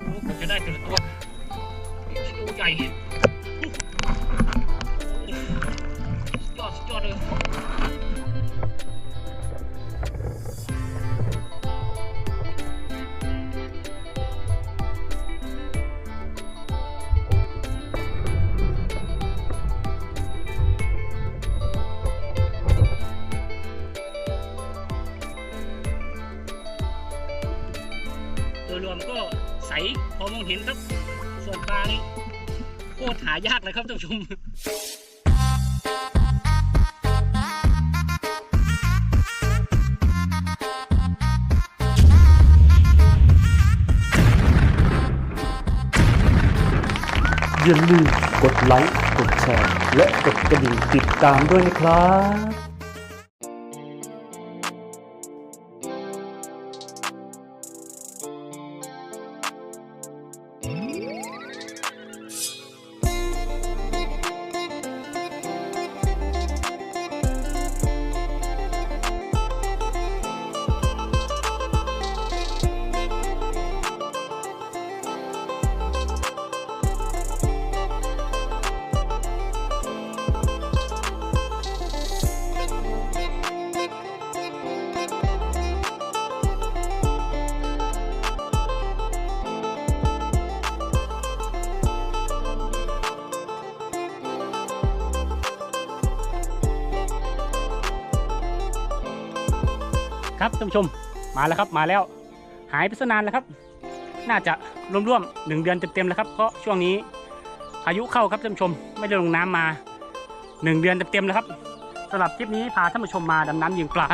โอ้ผมจะได้แต่ละตัวตัวใหญ่สุดยอดสุดยอดเลยโดยรวมก็ ใสพอมองเห็นครับ ส่วนปลานี่โคตรหายากเลยครับท่านผู้ชมอย่าลืมกดไลค์ กดแชร์ และกดกระดิ่งติดตามด้วยนะครับ ครับท่านผู้ชมมาแล้วครับมาแล้ว หายไปซะนานแล้วครับ น่าจะร่วมๆหนึ่งเดือนเต็มๆแล้วครับ เพราะช่วงนี้พายุเข้าครับท่านผู้ชม ไม่ได้ลงน้ำมาหนึ่งเดือนเต็มๆแล้วครับสำหรับทริปนี้พาท่านผู้ชมมาดำน้ำยิงปลา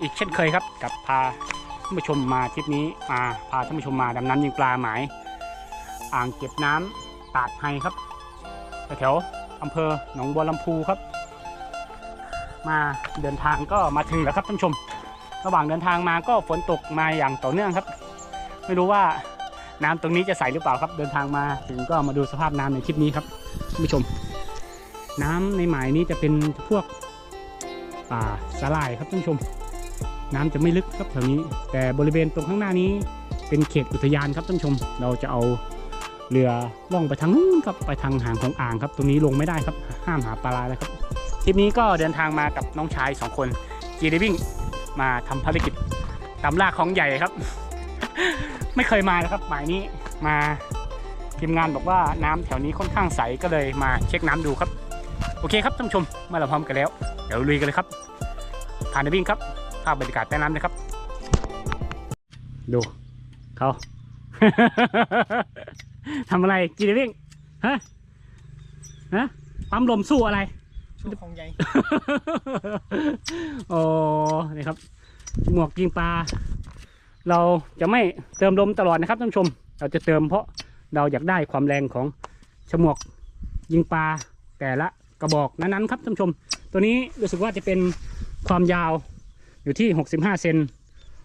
อีกเช่นเคยครับ กับพาท่านผู้ชมมาทริปนี้มาพาท่านผู้ชมมาดำน้ำยิงปลาหมาย อ่างเก็บน้ำตาดไฮครับแถวอำเภอหนองบัวลำพูครับ มาเดินทางก็มาถึงแล้วครับท่านผู้ชม ระหว่างเดินทางมาก็ฝนตกมาอย่างต่อเนื่องครับ ไม่รู้ว่าน้ำตรงนี้จะใสหรือเปล่าครับ เดินทางมาถึงก็มาดูสภาพน้ำในคลิปนี้ครับท่านผู้ชม น้ำในหมายนี้จะเป็นพวกป่าสาหร่ายครับท่านผู้ชม น้ำจะไม่ลึกครับแถวนี้ แต่บริเวณตรงข้างหน้านี้เป็นเขตอุทยานครับท่านผู้ชม เราจะเอาเรือล่องไปทางนู้นครับไปทางหางของอ่างครับ ตรงนี้ลงไม่ได้ครับ ห้ามหาปลานะครับทริปนี้ก็เดินทางมากับน้องชายสองคนจีเดวิ่ง มาทำภารกิจตามล่าของใหญ่ครับ ไม่เคยมานะครับ หมายนี้มาทีมงานบอกว่าน้ำแถวนี้ค่อนข้างใสก็เลยมาเช็คน้ำดูครับ โอเคครับท่านผู้ชมเมื่อเราพร้อมกันแล้ว เดี๋ยวลุยกันเลยครับผ่านในวิ่งครับภาพบรรยากาศใต้น้ำนะครับ ดูเขาทำอะไรจีเดวิ่งฮะฮะปั๊มลมสู้อะไร สู้ของใหญ่โอ้นี่ครับ หมวกยิงปลา เราจะไม่เติมลมตลอดนะครับท่านผู้ชม เราจะเติมเพราะเราอยากได้ความแรงของฉมวกยิงปลาแต่ละกระบอกนั้นๆครับท่านผู้ชม ตัวนี้รู้สึกว่าจะเป็นความยาวอยู่ที่ 65 เซน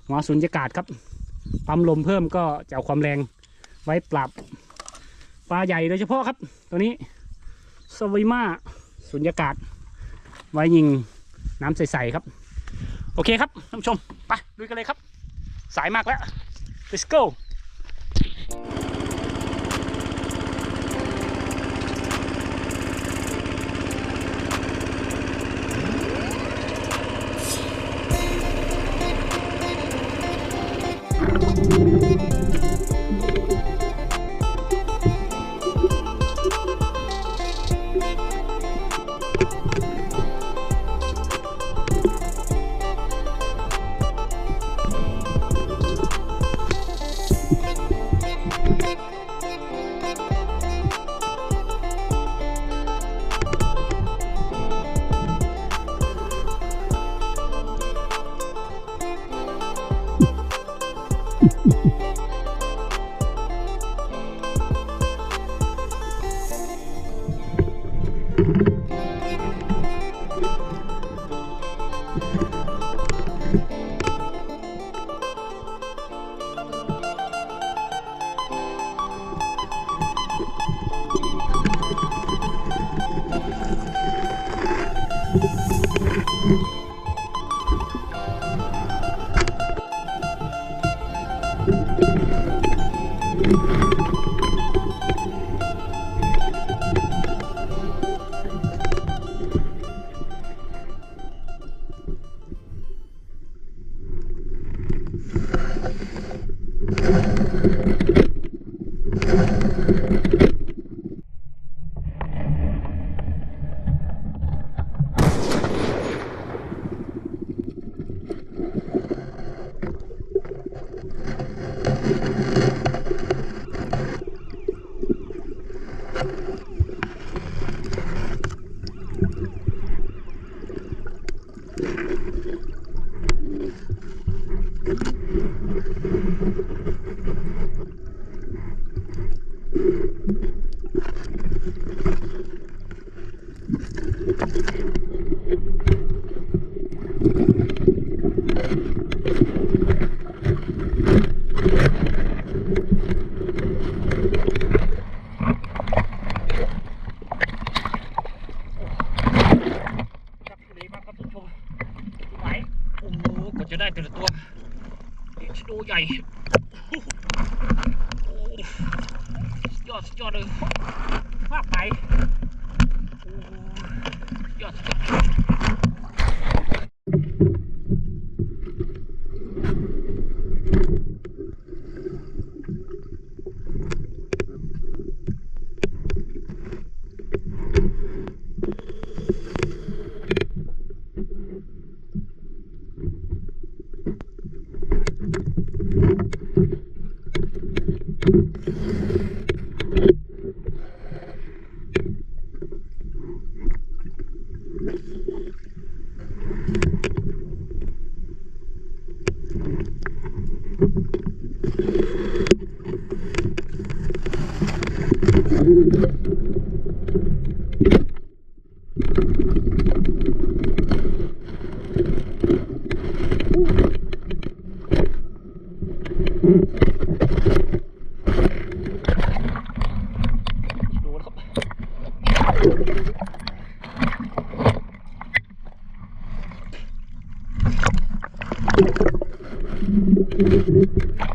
หัวสุญญากาศครับ ปั๊มลมเพิ่มก็จะเอาความแรงไว้ปรับปลาใหญ่โดยเฉพาะครับ ตัวนี้สวิมา สุญญากาศ ไว้ยิงน้ำใสๆครับ โอเคครับท่านผู้ชม ไปลุยกันเลยครับ สายมากแล้ว let's go จะได้แต่ละตัวชิโดใหญ่โอ้ยอดยอดเลยภาพไหนโอ้ยอดยอด Thank you.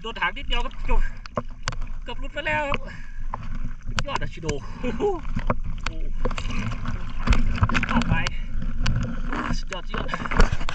ดโดนถางนิดเดียวก็จบเกือบหลุดไปแล้วครับยอดอะชิโดโอ้โหโอ้เข้าไปสุดยอดสุดยอด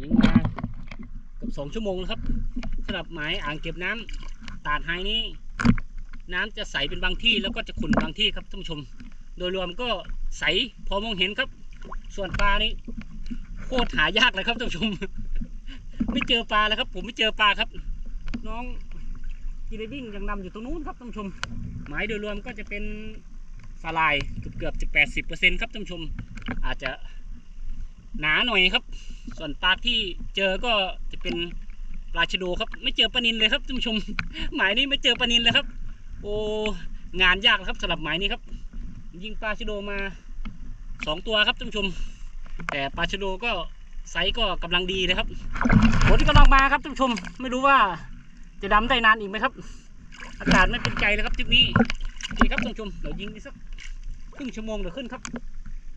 ยิงมาเกือบสองชั่วโมงนะครับสำหรับหมายอ่างเก็บน้ำตาดไฮนี้ น้ำจะใสเป็นบางที่แล้วก็จะขุ่นบางที่ครับท่านผู้ชม โดยรวมก็ใสพอมองเห็นครับ ส่วนปลานี่โคตรหายากเลยครับท่านผู้ชม ไม่เจอปลาแล้วครับ ผมไม่เจอปลาครับ น้องกีเรวิ่งยังนำอยู่ตรงนู้นครับท่านผู้ชม หมายโดยรวมก็จะเป็นสลายเกือบเกือบจะแปดสิบเปอร์เซ็นต์ครับท่านผู้ชม อาจจะหนาหน่อยครับ ส่วนปลาที่เจอก็จะเป็นปลาชะโดครับ ไม่เจอปลานินเลยครับท่านผู้ชมหมายนี้ไม่เจอปลานินเลยครับ โอ้งานยากครับสำหรับหมายนี้ครับ ยิงปลาชะโดมาสองตัวครับท่านผู้ชม แต่ปลาชะโดก็ไซส์ก็กำลังดีเลยครับฝนที่กำลังมาครับท่านผู้ชม ไม่รู้ว่าจะดำได้นานอีกไหมครับ อากาศไม่เป็นใจเลยครับทริปนี้โอเคครับท่านผู้ชมเดี๋ยวยิงอีกสักครึ่งชั่วโมงเดี๋ยวขึ้นครับ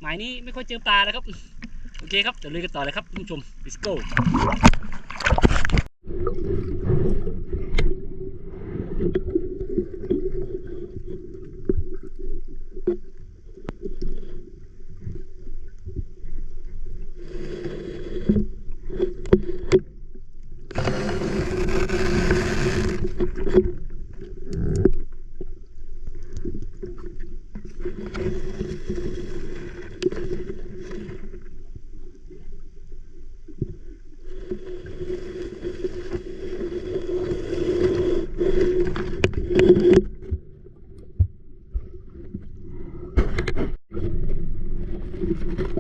หมายนี้ไม่ค่อยเจอปลาแล้วครับ โอเคครับเดี๋ยวลุยกันต่อเลยครับท่านผู้ชม let's go you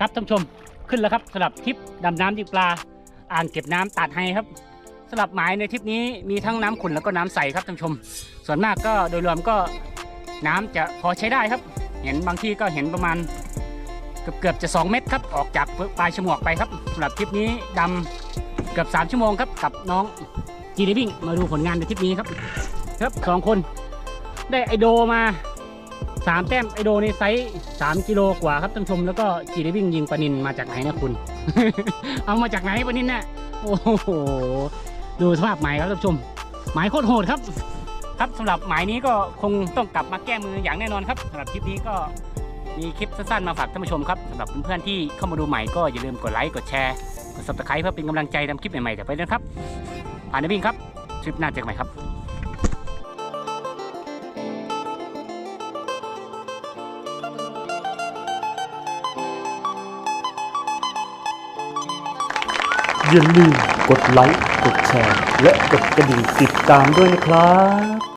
ครับท่านผู้ชมขึ้นแล้วครับสำหรับทริปดำน้ำยิงปลา อ่างเก็บน้ำตัดให้ครับสำหรับหมายในทริปนี้มีทั้งน้ำขุ่นแล้วก็น้ำใสครับท่านผู้ชม ส่วนมากก็โดยรวมก็น้ำจะพอใช้ได้ครับ เห็นบางที่ก็เห็นประมาณเกือบเกือบจะ 2 เมตรครับออกจากปลายฉมวกไปครับสำหรับทริปนี้ดำเกือบ 3 ชั่วโมงครับกับน้องจีเดวิ่งมาดูผลงานในทริปนี้ครับ ครับสองคนได้ไอโดมา สามแต้มไอโดในไซส์สามกิโลกว่าครับท่านผู้ชมแล้วก็จีได้วิ่งยิงปนินมาจากไหนนะคุณ เอามาจากไหนปลานินน่ะโอ้โหดูสภาพหมายครับท่านผู้ชมหมายโคตรโหดครับ ครับสำหรับหมายนี้ก็คงต้องกลับมาแก้มืออย่างแน่นอนครับสำหรับคลิปนี้ก็มีคลิปสั้นๆมาฝากท่านผู้ชมครับสำหรับเพื่อนๆที่เข้ามาดูใหม่ก็อย่าลืมกดไลค์กดแชร์กด subscribe เพื่อเป็นกำลังใจทำคลิปใหม่ๆต่อไปนะครับผ่านนวิ่งครับทริปหน้าเจอกันใหม่ครับ อย่าลืมกดไลค์ กดแชร์ และกดกระดิ่งติดตามด้วยนะครับ